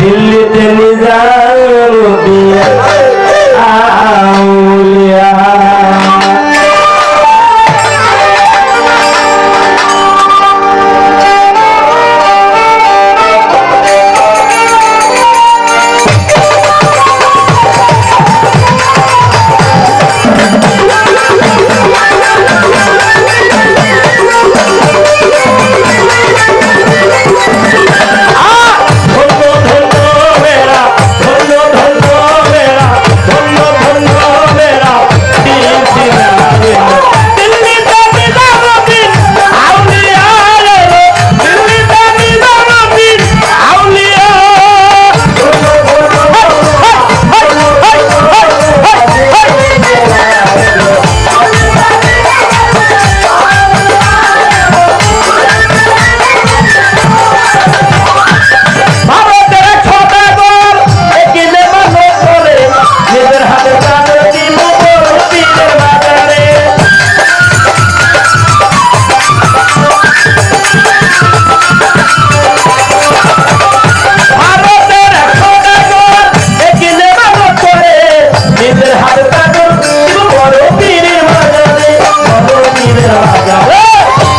দিল্লিতে নিজাম দিয়ে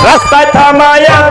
রাস্তায় থামায়া